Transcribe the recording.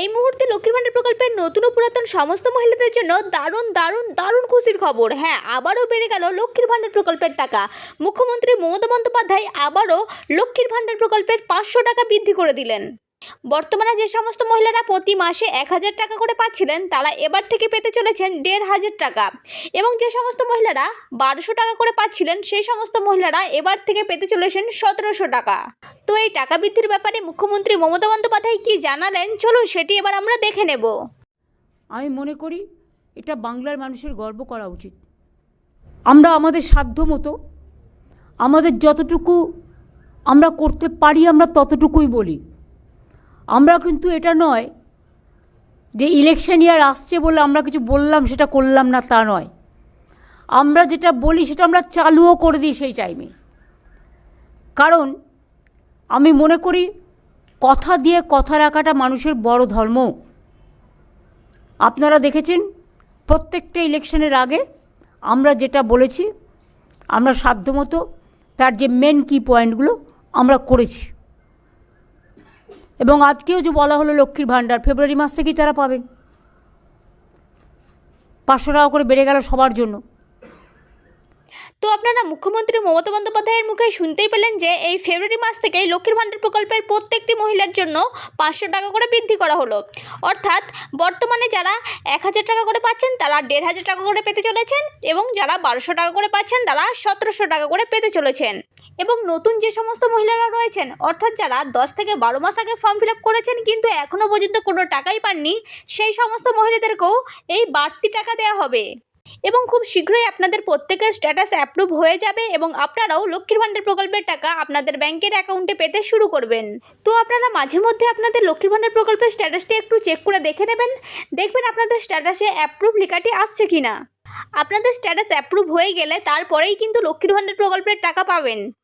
এই মুহূর্তে লক্ষ্মীর ভাণ্ডার প্রকল্পের নতুন ও পুরাতন সমস্ত মহিলাদের জন্য দারুণ দারুণ দারুণ খুশির খবর। হ্যাঁ আবারও বেড়ে গেল লক্ষ্মীর ভাণ্ডার প্রকল্পের টাকা। মুখ্যমন্ত্রী মমতা বন্দ্যোপাধ্যায় আবারও লক্ষ্মীর ভাণ্ডার প্রকল্পের পাঁচশো টাকা বৃদ্ধি করে দিলেন। বর্তমানে যে সমস্ত মহিলারা প্রতি মাসে এক হাজার টাকা করে পাচ্ছিলেন, তারা এবার থেকে পেতে চলেছেন দেড় হাজার টাকা। এবং যে সমস্ত মহিলারা বারোশো টাকা করে পাচ্ছিলেন, সেই সমস্ত মহিলারা এবার থেকে পেতে চলেছেন সতেরোশো টাকা। তো এই টাকা বৃদ্ধির ব্যাপারে মুখ্যমন্ত্রী মমতা বন্দ্যোপাধ্যায় কি জানালেন? চলুন সেটি এবার আমরা দেখে নেব। আমি মনে করি এটা বাংলার মানুষের গর্ব করা উচিত। আমরা আমাদের সাধ্য মতো, আমাদের যতটুকু আমরা করতে পারি আমরা ততটুকুই বলি। আমরা কিন্তু এটা নয় যে ইলেকশন ইয়ার আসছে বলে আমরা কিছু বললাম, সেটা করলাম না, তা নয়। আমরা যেটা বলি সেটা আমরা চালুও করে দিই সেই টাইমে কারণ আমি মনে করি কথা দিয়ে কথা রাখাটা মানুষের বড় ধর্ম। আপনারা দেখেছেন, প্রত্যেকটা ইলেকশনের আগে আমরা যেটা বলেছি, আমরা সাধ্যমতো তার যে মেন কি পয়েন্টগুলো আমরা করেছি। এবং আজকেও যে বলা হলো লক্ষ্মীর ভাণ্ডার, ফেব্রুয়ারি মাস থেকেই তারা পাবেন। পাঁচশো টাকা করে বেড়ে গেল সবার জন্য। তো আপনারা মুখ্যমন্ত্রী মমতা বন্দ্যোপাধ্যায়ের মুখে শুনতেই পেলেন যে এই ফেব্রুয়ারি মাস থেকেই লক্ষ্মীর ভাণ্ডার প্রকল্পের প্রত্যেকটি মহিলার জন্য পাঁচশো টাকা করে বৃদ্ধি করা হলো। অর্থাৎ বর্তমানে যারা এক হাজার টাকা করে পাচ্ছেন, তারা দেড় হাজার টাকা করে পেতে চলেছেন এবং যারা বারোশো টাকা করে পাচ্ছেন, তারা সতেরোশো টাকা করে পেতে চলেছেন। এবং নতুন যে সমস্ত মহিলারা রয়েছেন, অর্থাৎ যারা দশ থেকে বারো মাস আগে ফর্ম ফিল করেছেন কিন্তু এখনও পর্যন্ত কোনো টাকাই পাননি, সেই সমস্ত মহিলাদেরকেও এই বাড়তি টাকা দেওয়া হবে। এবং খুব শীঘ্রই আপনাদের প্রত্যেকের স্ট্যাটাস অ্যাপ্রুভ হয়ে যাবে এবং আপনারাও লক্ষ্মীর ভাণ্ডার প্রকল্পের টাকা আপনাদের ব্যাংকের অ্যাকাউন্টে পেতে শুরু করবেন। তো আপনারা মাঝে মধ্যে আপনাদের লক্ষ্মীর ভাণ্ডার প্রকল্পের স্ট্যাটাসটি একটু চেক করে দেখে নেবেন। দেখবেন আপনাদের স্ট্যাটাসে অ্যাপ্রুভ লেখাটি আসছে কি না আপনাদের স্ট্যাটাস অ্যাপ্রুভ হয়ে গেলে তারপরেই কিন্তু লক্ষ্মীর ভাণ্ডার প্রকল্পের টাকা পাবেন।